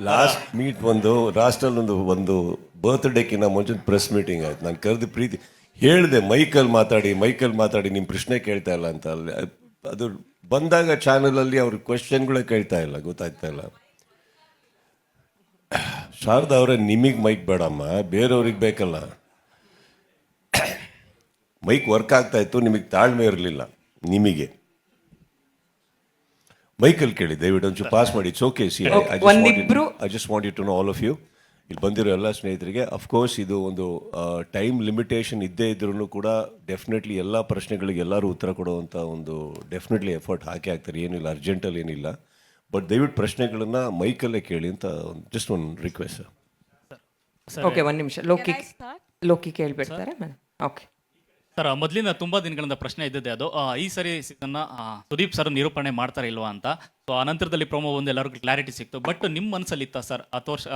Last meet ಒಂದು ಲಾಸ್ಟಲ್ಲಿ ಒಂದು ಒಂದು ಬರ್ತ್ಡೇಕಿನ್ನ ಮುಂಚೆ ಪ್ರೆಸ್ ಮೀಟಿಂಗ್ ಆಯ್ತು. ನಾನು ಕರೆದು ಪ್ರೀತಿ, ಹೇಳಿದೆ, ಮೈಕಲ್ ಮಾತಾಡಿ ಮೈಕಲ್ ಮಾತಾಡಿ ನಿಮ್ಮ ಪ್ರಶ್ನೆ ಕೇಳ್ತಾ ಇಲ್ಲ ಅಂತ. ಅಲ್ಲಿ, ಅದು ಬಂದಾಗ ಚಾನಲಲ್ಲಿ ಅವ್ರ ಕ್ವಶನ್ಗಳೇ ಕೇಳ್ತಾ ಇಲ್ಲ, ಗೊತ್ತಾಗ್ತಾ ಇಲ್ಲ. ಶಾರದಾ ಅವರೇ, ನಿಮಗೆ ಮೈಕ್ ಬೇಡಮ್ಮ, ಬೇರೆಯವ್ರಿಗೆ ಬೇಕಲ್ಲ. ಮೈಕ್ ವರ್ಕ್ ಆಗ್ತಾ ಇತ್ತು, ನಿಮಗೆ ತಾಳ್ಮೆ ಇರಲಿಲ್ಲ, ನಿಮಗೆ. ಮೈಕಲ್ ಕೇಳಿ ದಯವಿಟ್ಟು ಒಂಚೂರು ಪಾಸ್ ಮಾಡಿ ಚೋಕೆ ಸಿ ಒಂದಿಬ್ರು- I just want you to know all of you ಇಲ್ಲಿ ಬಂದಿರೋ ಎಲ್ಲ ಸ್ನೇಹಿತರಿಗೆ ಅಫ್ಕೋರ್ಸ್ ಇದು ಒಂದು ಟೈಮ್ ಲಿಮಿಟೇಷನ್ ಇದ್ದೇ ಇದ್ರೂ ಕೂಡ ಡೆಫಿನೆಟ್ಲಿ ಎಲ್ಲ ಪ್ರಶ್ನೆಗಳಿಗೆ ಎಲ್ಲರೂ ಉತ್ತರ ಕೊಡುವಂಥ ಒಂದು ಡೆಫಿನೆಟ್ಲಿ ಎಫರ್ಟ್ ಹಾಕಿ ಹಾಕ್ತಾರೆ. ಏನಿಲ್ಲ ಅರ್ಜೆಂಟಲ್ಲಿ ಏನಿಲ್ಲ. ಬಟ್ ದಯವಿಟ್ಟು ಪ್ರಶ್ನೆಗಳನ್ನ ಮೈಕಲ್ಲೇ ಕೇಳಿ ಅಂತ ಜಸ್ಟ್ ಒಂದು ರಿಕ್ವೆಸ್ಟ್ ಓಕೆ ಒಂದು ನಿಮಿಷ. ಲೋಕಿ ಲೋಕಿ ಕೇಳಿಬಿಡ್ತಾರೆ ಮೇಡಮ್ ಓಕೆ ಸರ್ ಮೊದಲಿನ ತುಂಬಾ ದಿನಗಳಿಂದ ಪ್ರಶ್ನೆ ಇದ್ದದೆ ಅದು. ಆ, ಈ ಸರಿ ಇದನ್ನ ಸುದೀಪ್ ಸರ್ ನಿರೂಪಣೆ ಮಾಡ್ತಾರೆ ಇಲ್ವಾ ಅಂತ. ಸೊ ಆ ನಂತರದಲ್ಲಿ ಪ್ರೊಮೋ ಒಂದು ಎಲ್ಲರಿಗೂ ಕ್ಲಾರಿಟಿ ಸಿಕ್ತು. ಬಟ್ ನಿಮ್ಮ ಮನಸ್ಸಲ್ಲಿ ಇತ್ತಾ ಸರ್ ಹತ್ತು ವರ್ಷ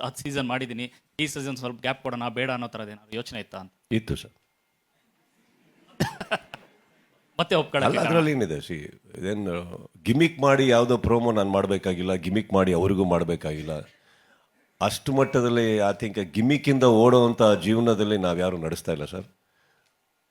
ಹತ್ತು ಸೀಸನ್ ಮಾಡಿದ್ದೀನಿ ಈ ಸೀಸನ್ ಸ್ವಲ್ಪ ಗ್ಯಾಪ್ ಕೊಡೋಣ ಬೇಡ ಅನ್ನೋ ಥರದ ಏನಾದ್ರು ಯೋಚನೆ ಇತ್ತಾ ಅಂತ? ಇತ್ತು ಸರ್. ಮತ್ತೆ ಅಲ್ಲ ಒಪ್ಕೊಳ್ಳೋಕೆ ಅದರಲ್ಲಿ ಏನಿದೆ? ಸಿ ಇದೇನು ಗಿಮಿಕ್ ಮಾಡಿ ಯಾವುದೋ ಪ್ರೋಮೋ ನಾನು ಮಾಡಬೇಕಾಗಿಲ್ಲ ಗಿಮಿಕ್ ಮಾಡಿ ಅವ್ರಿಗೂ ಮಾಡಬೇಕಾಗಿಲ್ಲ. ಅಷ್ಟು ಮಟ್ಟದಲ್ಲಿ ಐ ಥಿಂಕ್ ಗಿಮಿಕ್ಕಿಂದ ಓಡೋವಂಥ ಜೀವನದಲ್ಲಿ ನಾವು ಯಾರು ನಡೆಸ್ತಾ ಇಲ್ಲ ಸರ್.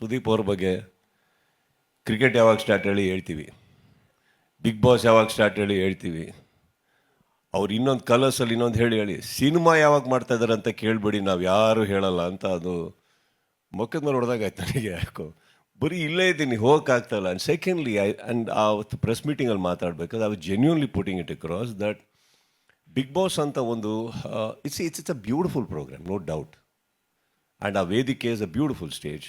ಸುದೀಪ್ ಅವ್ರ ಬಗ್ಗೆ ಕ್ರಿಕೆಟ್ ಯಾವಾಗ ಸ್ಟಾರ್ಟ್ ಹೇಳಿ ಹೇಳ್ತೀವಿ. ಬಿಗ್ ಬಾಸ್ ಯಾವಾಗ ಸ್ಟಾರ್ಟ್ ಹೇಳಿ ಹೇಳ್ತೀವಿ. ಅವ್ರು ಇನ್ನೊಂದು ಕಲರ್ಸಲ್ಲಿ ಇನ್ನೊಂದು ಹೇಳಿ ಹೇಳಿ, ಸಿನಿಮಾ ಯಾವಾಗ ಮಾಡ್ತಾ ಇದ್ದಾರೆ ಅಂತ ಕೇಳಬೇಡಿ, ನಾವು ಯಾರು ಹೇಳಲ್ಲ ಅಂತ ಅದು ಮುಖದ ಮೇಲೆ ಹೊಡೆದಾಗ ಆಯ್ತು ನನಗೆ ಯಾಕೋ. ಬರೀ ಇಲ್ಲೇ ಇದ್ದೀನಿ ಹೋಗೋಕ್ಕಾಗ್ತಾಯಿಲ್ಲ ಆ್ಯಂಡ್ ಸೆಕೆಂಡ್ಲಿ ಐ ಆ್ಯಂಡ್ ಆವತ್ತು ಪ್ರೆಸ್ ಮೀಟಿಂಗಲ್ಲಿ ಮಾತಾಡಬೇಕಾದ್ರೆ I genuinely putting it across that Bigg Boss ಅಂತ ಒಂದು it's it's it's a beautiful programme no doubt and ಆ ವೇದಿಕೆ is a beautiful stage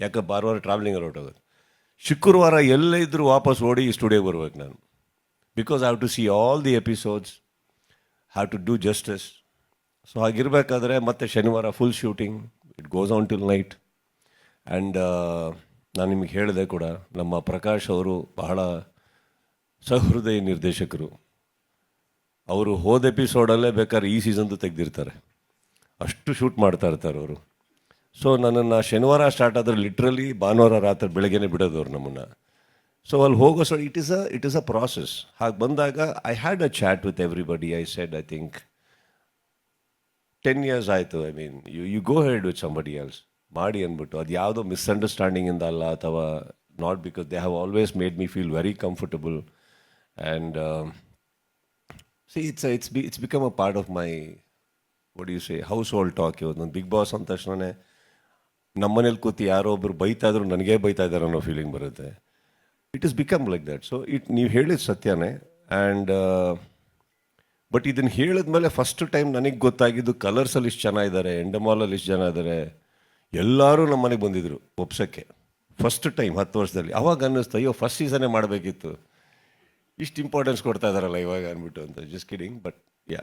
ಯಾಕೆ ಭಾನುವಾರ ಟ್ರಾವೆಲಿಂಗಲ್ಲಿ ಹೊರಟೋಗೋದು. ಶುಕ್ರವಾರ ಎಲ್ಲೇ ಇದ್ದರೂ ವಾಪಸ್ ಓಡಿ ಸ್ಟುಡಿಯೋಗೆ ಬರ್ಬೇಕು ನಾನು. Because I have to see all the episodes have to do justice so ಹಾಗಿರಬೇಕಾದ್ರೆ ಮತ್ತೆ ಶನಿವಾರ full shooting it goes on till night and ನಾನು ನಿಮಗೆ ಹೇಳಿದೆ ಕೂಡ, ನಮ್ಮ ಪ್ರಕಾಶ್ ಅವರು ಬಹಳ ಸಹೃದಯ ನಿರ್ದೇಶಕರು. ಅವರು ಹೋದ ಎಪಿಸೋಡಲ್ಲೇ ಬೇಕಾದ್ರೆ ಈ ಸೀಸನ್ದು ತೆಗೆದಿರ್ತಾರೆ. ಅಷ್ಟು ಶೂಟ್ ಮಾಡ್ತಾ ಇರ್ತಾರೆ ಅವರು. ಸೊ ನನ್ನನ್ನು ಶನಿವಾರ ಸ್ಟಾರ್ಟ್ ಆದರೆ ಲಿಟ್ರಲಿ ಭಾನುವಾರ ರಾತ್ರಿ ಬೆಳಗ್ಗೆನೇ ಬಿಡೋದು ಅವ್ರು ನಮ್ಮನ್ನು. ಸೊ ಅಲ್ಲಿ ಹೋಗೋ so it is a it is a process ಹಾಗೆ ಬಂದಾಗ I had a chat with everybody I said I think ten years ಆಯಿತು. I mean you you go head with somebody else ಮಾಡಿ ಅಂದ್ಬಿಟ್ಟು. ಅದು ಯಾವುದೋ ಮಿಸ್ಅಂಡರ್ಸ್ಟ್ಯಾಂಡಿಂಗಿಂದ ಅಲ್ಲ ಅಥವಾ not because they have always made me feel very comfortable and see it's it's be it's become a part of my you say household talk ಇವತ್ತು ನಾನು big boss ಅಂದ ತಕ್ಷಣವೇ ನಮ್ಮನೇಲಿ ಕೂತು ಯಾರೋ ಒಬ್ರು ಬೈತಾ ಇದ್ರು ನನಗೇ ಬೈತಾ ಇದ್ದಾರೆ ಅನ್ನೋ ಫೀಲಿಂಗ್ ಬರುತ್ತೆ. It is become like that so it ನೀವು ಹೇಳಿದ ಸತ್ಯನೇ. ಆ್ಯಂಡ್ ಬಟ್ ಇದನ್ನು ಹೇಳಿದ್ಮೇಲೆ ಫಸ್ಟ್ ಟೈಮ್ ನನಗೆ ಗೊತ್ತಾಗಿದ್ದು ಕಲರ್ಸಲ್ಲಿ ಇಷ್ಟು ಜನ ಇದ್ದಾರೆ ಎಂಡಮಾಲಲ್ಲಿ ಇಷ್ಟು ಜನ ಇದ್ದಾರೆ ಎಲ್ಲರೂ ನಮ್ಮ ಮನೆಗೆ ಬಂದಿದ್ದರು ಒಪ್ಸೋಕ್ಕೆ. ಫಸ್ಟ್ ಟೈಮ್ ಹತ್ತು ವರ್ಷದಲ್ಲಿ. ಅವಾಗ ಅನ್ನಿಸ್ತು, ಅಯ್ಯೋ ಫಸ್ಟ್ ಸೀಸನೇ ಮಾಡಬೇಕಿತ್ತು. ಇಷ್ಟು ಇಂಪಾರ್ಟೆನ್ಸ್ ಕೊಡ್ತಾ ಇದ್ದಾರಲ್ಲ ಇವಾಗ, ಅಂದ್ಬಿಟ್ಟು ಅಂತ. Just kidding but yeah